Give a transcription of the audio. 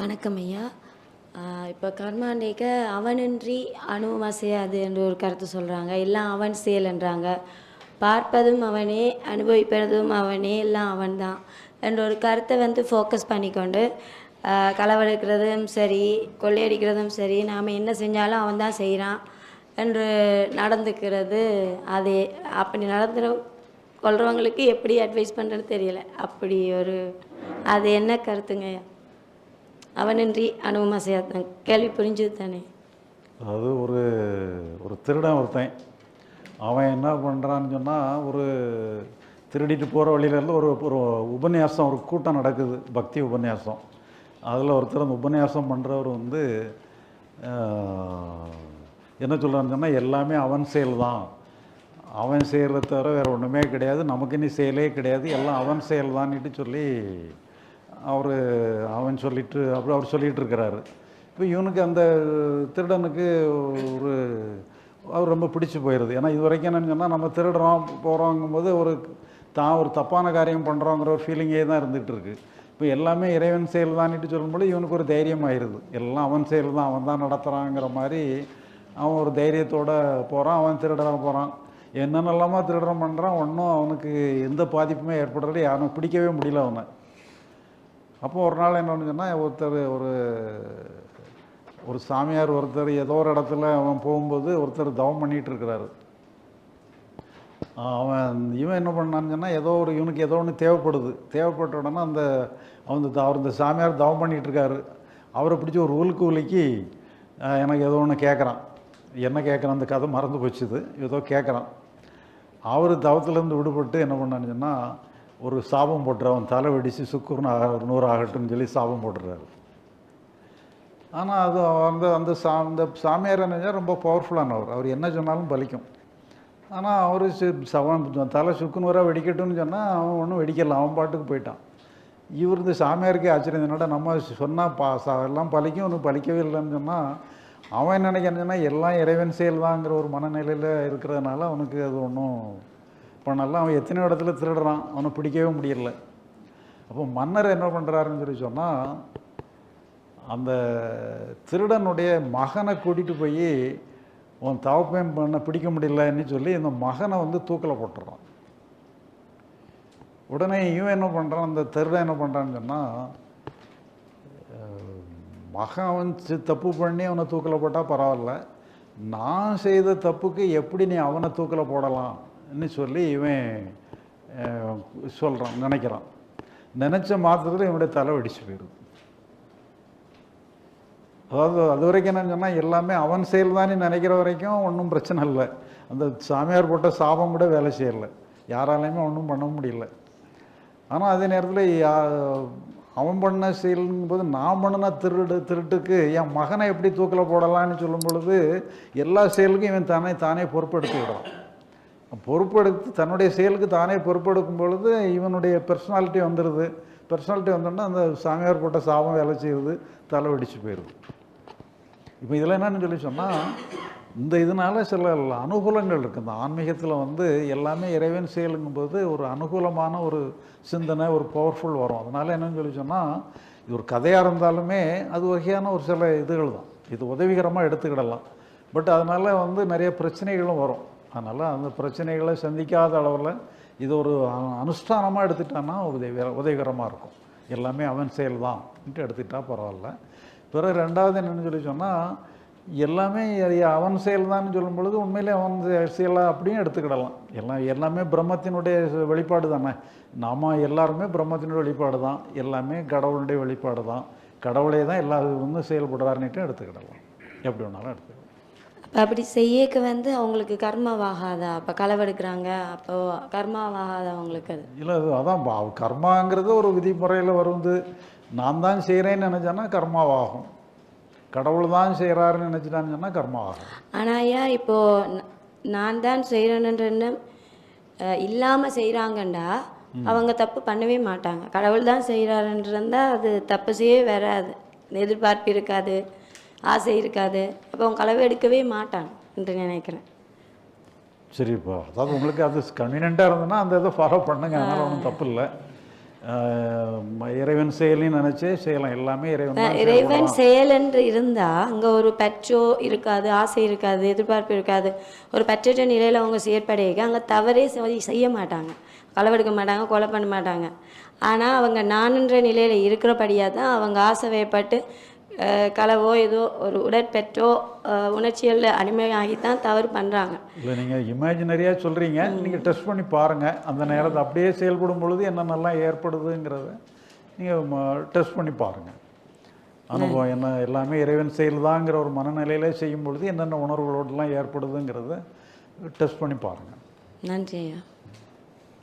வணக்கம் ஐயா. இப்போ கர்மாண்டிக்க அவனின்றி அணுவும் அது என்று ஒரு கருத்து சொல்கிறாங்க எல்லாம் அவன் செயல்ன்றாங்க. பார்ப்பதும் அவனே அனுபவிப்பதும் அவனே எல்லாம் அவன்தான் என்ற ஒரு கருத்தை வந்து ஃபோக்கஸ் பண்ணிக்கொண்டு களவெடுக்கிறதும் சரி கொள்ளையடிக்கிறதும் சரி நாம் என்ன செஞ்சாலும் அவன் தான் செய்கிறான் என்று நடந்துக்கிறது அது. அப்படி நடந்து கொள்றவங்களுக்கு எப்படி அட்வைஸ் பண்ணுறது தெரியல. அப்படி ஒரு அது என்ன கருத்துங்கய்யா அவனின்றி அனுபவமாக செய்யாதான் கேள்வி புரிஞ்சது தானே? அதாவது ஒரு ஒரு திருடன் ஒருத்தன். அவன் என்ன பண்ணுறான்னு சொன்னால் ஒரு திருடிட்டு போகிற வழியிலேருந்து ஒரு ஒரு உபன்யாசம் ஒரு கூட்டம் நடக்குது பக்தி உபன்யாசம். அதில் ஒருத்தர் அந்த உபன்யாசம் பண்ணுறவர் வந்து என்ன சொல்கிறான்னு சொன்னால் எல்லாமே அவன் செயல் தான். அவன் செயலை தவிர வேறு ஒன்றுமே கிடையாது. நமக்கு இனி செயலே கிடையாது. எல்லாம் அவன் செயல் தான்ட்டு சொல்லி அவர் அவன் சொல்லிட்டு அப்படி அவர் சொல்லிகிட்டு இருக்கிறாரு. இப்போ இவனுக்கு அந்த திருடனுக்கு ஒரு அவர் ரொம்ப பிடிச்சி போயிடுது ஏன்னா இது வரைக்கும் என்னன்னு சொன்னால் நம்ம திருடுறோம் போகிறோங்கும்போது ஒரு தான் ஒரு தப்பான காரியம் பண்ணுறோங்கிற ஒரு ஃபீலிங்கே தான் இருந்துகிட்டு இருக்கு இப்போ எல்லாமே இறைவன் செயல் தான்னுட்டு சொல்லும்போது இவனுக்கு ஒரு தைரியம் ஆயிடுது எல்லாம் அவன் செயல் தான் அவன் தான் நடத்துகிறாங்கிற மாதிரி அவன் ஒரு தைரியத்தோடு போகிறான் அவன் திருட போகிறான் என்னென்னலாமா திருடம் பண்ணுறான் ஒன்றும் அவனுக்கு எந்த பாதிப்புமே ஏற்படுறது யாரும் பிடிக்கவே முடியல அவனை. அப்போ ஒரு நாள் என்ன சொன்னால் ஒருத்தர் ஒரு ஒரு சாமியார் ஒருத்தர் ஏதோ ஒரு இடத்துல அவன் போகும்போது ஒருத்தர் தவம் பண்ணிகிட்டு இருக்கிறாரு. அவன் இவன் என்ன பண்ணான்னு சொன்னால் ஏதோ ஒரு இவனுக்கு ஏதோ ஒன்று தேவைப்படுது. தேவைப்பட்ட உடனே அந்த அவன் இந்த அவர் இந்த சாமியார் தவம் பண்ணிகிட்டு இருக்காரு. அவரை பிடிச்சி ஒரு உலுக்கு உலுக்கி எனக்கு ஏதோ ஒன்று கேட்குறான் என்ன கேட்குறான் அந்த கதை மறந்து போச்சுது. ஏதோ கேட்குறான் அவர் தவத்துலேருந்து விடுபட்டு என்ன பண்ணான்னு சொன்னால் ஒரு சாபம் போட்டுறவன் தலை வெடித்து சுக்குர்னு ஆக நூறு ஆகட்டும்னு சொல்லி சாபம் போட்டுறாரு ஆனால் அது அந்த அந்த சா அந்த சாமியார் என்ன ரொம்ப பவர்ஃபுல்லானவர் அவர் என்ன சொன்னாலும் பலிக்கும். ஆனால் அவர் சவன் தலை சுக்குன்னு வர வெடிக்கட்டும்னு சொன்னால் அவன் ஒன்றும் வெடிக்கல. அவன் பாட்டுக்கு போயிட்டான். இவர் இந்த சாமியாருக்கே ஆச்சரியம். என்னடா நம்ம சொன்னால் பா ச- எல்லாம் பலிக்கும் ஒன்றும் பலிக்கவே இல்லைன்னு சொன்னால் அவன் என்ன சொன்னால் எல்லாம் இறைவன் செயல் தாங்கிற ஒரு மனநிலையில் இருக்கிறதுனால அவனுக்கு அது ஒன்றும் பண்ணல அவன் எத்தனையோ இடத்துல திருடுறான். அவனை பிடிக்கவே முடியல. அப்போ மன்னர் என்ன பண்ணுறாருன்னு சொல்லி சொன்னால் அந்த திருடனுடைய மகனை கூட்டிகிட்டு போய் உன் தவப்பையும் பண்ண பிடிக்க முடியலன்னு சொல்லி இந்த மகனை வந்து தூக்கில் போட்டுறான். உடனே இவன் என்ன பண்ணுறான் அந்த திருடன் என்ன பண்ணுறான்னு சொன்னால் மகன் அவன் தப்பு பண்ணி அவனை தூக்கில் போட்டால் பரவாயில்ல. நான் செய்த தப்புக்கு எப்படி நீ அவனை தூக்கில் போடலாம்? சொல்லி இவன் சொல்கிறான் நினைக்கிறான். நினச்ச மாத்திரத்தில் இவனுடைய தலை வெடிச்சு போயிடுது அதாவது அது வரைக்கும் என்ன சொன்னால் எல்லாமே அவன் செயல் தானே நினைக்கிற வரைக்கும் ஒன்றும் பிரச்சனை இல்லை. அந்த சாமியார் போட்ட சாபம் கூட வேலை செய்யலை. யாராலையுமே ஒன்றும் பண்ண முடியல. ஆனால் அதே நேரத்தில் அவன் பண்ண செயலுங்கும்போது நான் பண்ணின திருடு திருட்டுக்கு என் மகனை எப்படி தூக்கில் போடலாம்னு சொல்லும் பொழுது எல்லா செயலுக்கும் இவன் தானே தானே விடுறான். பொறுப்பெடுத்து தன்னுடைய செயலுக்கு தானே பொறுப்பெடுக்கும் பொழுது இவனுடைய பர்சனாலிட்டி வந்துடுது பர்சனாலிட்டி வந்தோன்னா அந்த சாமியார் போட்ட சாபம் வேலை செய்யுது தலை வெடிச்சு போயிடுது இப்போ இதில் என்னன்னு சொல்லி சொன்னால் இந்த இதனால சில அனுகூலங்கள் இருக்குது இந்த ஆன்மீகத்தில் வந்து எல்லாமே இறைவன் செயலுங்கும்போது ஒரு அனுகூலமான ஒரு சிந்தனை ஒரு பவர்ஃபுல் வரும். அதனால என்னன்னு சொல்லி சொன்னால் இது ஒரு கதையாக இருந்தாலுமே அது வகையான ஒரு சில இதுகள் தான். இது உதவிகரமாக எடுத்துக்கிடலாம். பட் அதனால் வந்து நிறைய பிரச்சனைகளும் வரும். அதனால் அந்த பிரச்சனைகளை சந்திக்காத அளவில் இது ஒரு அனுஷ்டானமாக எடுத்துட்டான்னா உதவி உதவிகரமாக இருக்கும். எல்லாமே அவன் செயல் தான் எடுத்துக்கிட்டா பரவாயில்ல. பிறகு ரெண்டாவது என்னன்னு சொல்லி சொன்னால் எல்லாமே அவன் செயல் தான் சொல்லும் பொழுது உண்மையிலே அவன் செயலாக அப்படியும் எடுத்துக்கிடலாம். எல்லாம் எல்லாமே பிரம்மத்தினுடைய வெளிப்பாடு தானே. நாம் எல்லாருமே பிரம்மத்தினுடைய வெளிப்பாடு தான். எல்லாமே கடவுளுடைய வெளிப்பாடு தான். கடவுளே தான் எல்லா வந்து செயல்படுறாருன்னுட்டும் எடுத்துக்கிடலாம். எப்படி வேணாலும் எடுத்துக்கலாம். அப்போ அப்படி செய்யக்க வந்து அவங்களுக்கு கர்மாவாகாதா அப்போ களவெடுக்கிறாங்க அப்போ கர்மாவாகாதா அவங்களுக்கு அது. இல்லை அது அதான் பா- கர்மாங்கிறது ஒரு விதிமுறையில் வருது. நான் தான் செய்கிறேன்னு நினச்சேன்னா கர்மாவாகும். கடவுள் தான் செய்கிறாருன்னு நினச்சிட்டான்னு சொன்னால் கர்மாவாகும். ஆனால் ஐயா இப்போது ந- நான் தான் செய்கிறேன்ற எண்ணம் இல்லாமல் செய்கிறாங்கண்டா அவங்க தப்பு பண்ணவே மாட்டாங்க. கடவுள் தான் செய்கிறாருன்றந்தா அது தப்பு செய்யவே வராது. எதிர்பார்ப்பு இருக்காது. ஆசை இருக்காது. அப்போ அவங்க களவு எடுக்கவே மாட்டாங்க என்று நினைக்கிறேன். சரிப்பா. அதாவது உங்களுக்கு அது கன்வீனியண்ட்டாக இருந்ததுன்னா அந்த இதை ஃபாலோ பண்ணுங்க. அதனால் ஒன்றும் தப்பு இல்லை. இறைவன் செயலின்னு நினச்சே செய்யலாம். எல்லாமே இறைவன் இறைவன் செயல் என்று இருந்தால் அங்கே ஒரு பற்றோ இருக்காது ஆசை இருக்காது எதிர்பார்ப்பு இருக்காது. ஒரு பற்றற்ற நிலையில் அவங்க செயற்படையாக அங்கே தவறே செய்- செய்ய மாட்டாங்க. களவெடுக்க மாட்டாங்க கொலை பண்ண மாட்டாங்க. ஆனால் அவங்க நானுன்ற நிலையில் இருக்கிறபடியாக தான் அவங்க ஆசை வயப்பட்டு களவோ ஏதோ ஒரு உடற்பெற்றோ அஹ், உணர்ச்சிகளில் அடிமையாகி தான் தவறு பண்ணுறாங்க இல்லை நீங்கள் இமேஜினரியாக சொல்கிறீங்க நீங்கள் டெஸ்ட் பண்ணி பாருங்கள் அந்த நேரத்தை அப்படியே செயல்படும் பொழுது என்னென்னலாம் ஏற்படுதுங்கிறத நீங்கள் டெஸ்ட் பண்ணி பாருங்கள் அனுபவம் என்ன எல்லாமே இறைவன் செயல்தாங்கிற ஒரு மனநிலையில செய்யும் பொழுது என்னென்ன உணர்வுகளோடலாம் ஏற்படுதுங்கிறத டெஸ்ட் பண்ணி பாருங்கள் நன்றி